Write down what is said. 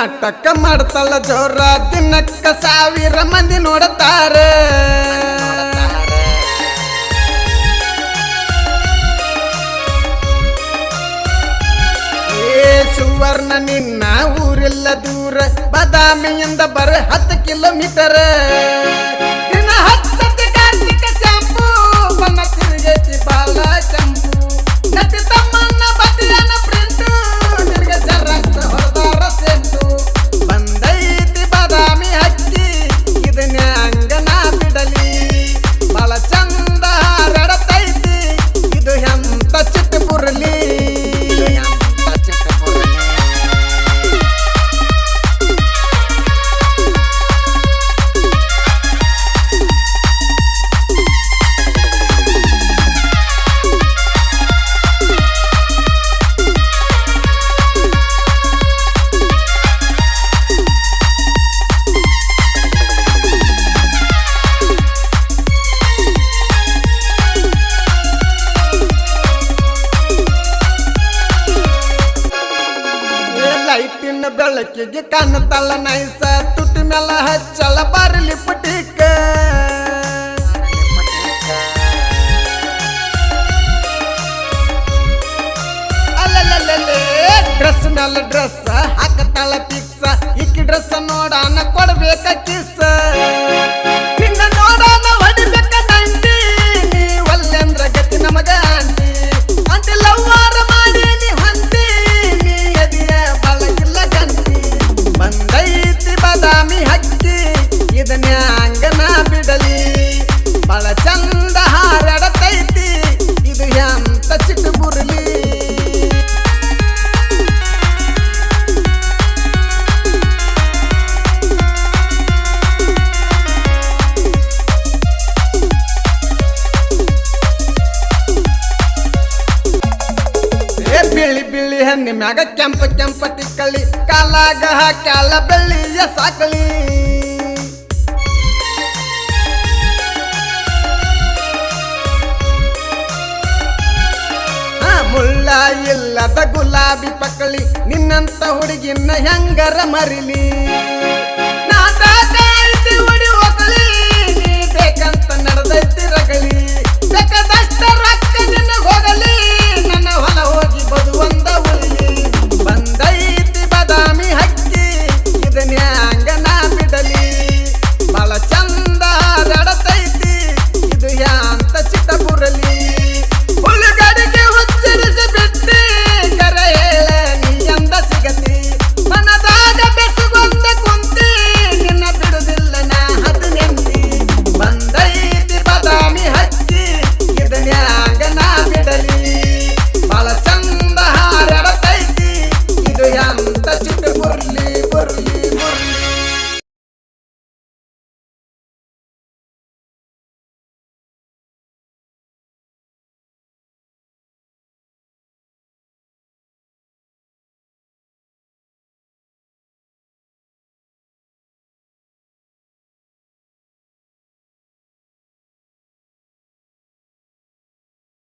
ನಾಟಕ ಮಾಡ್ತಲ್ಲ ಜೋರ ದಿನಕ್ಕ ಸಾವಿರ ಮಂದಿ ನೋಡತಾರೆ. ಸುವರ್ಣ, ನಿನ್ನ ಊರಿಲ್ಲ ದೂರ, ಬಾದಾಮಿಯಿಂದ ಬರ ಹತ್ತು ಕಿಲೋಮೀಟರ್. ಬೆಳಕಿಗೆ ಕಾಣುತ್ತಲ್ಲ ನೈಸ ತುಟಿ ಮೇಲೆ ಹಚ್ಚಲ ಬರಲಿ ಪುಟಿಕ ಡ್ರೆಸ್ ಮೇಲೆ ಡ್ರೆಸ್ ಹಾಕತ್ತಾಳ ಪಿಕ್ಸ ಇಕ್ಕಿ ಡ್ರೆಸ್ ನೋಡಾನ ಕೊಡ್ಬೇಕ ಕಿಸ್ ಹೆಣ್ಣಿ ಮ್ಯಾಗ ಕೆಂಪು ಕೆಂಪ ತಿಕ್ಕಳಿ ಕಾಲಾಗ ಹಾಕ್ಯಾಳ ಬೆಳ್ಳಿಯ ಸಾಕಳಿ ಮುಳ್ಳ ಇಲ್ಲದ ಗುಲಾಬಿ ಪಕ್ಕಳಿ ನಿನ್ನಂತ ಹುಡುಗಿನ ಹೆಂಗರ ಮರಿಲಿ. ನಾಟ ಹೋಗಲಿ ಬೇಕಂತ ನಡೆದೈತಿ.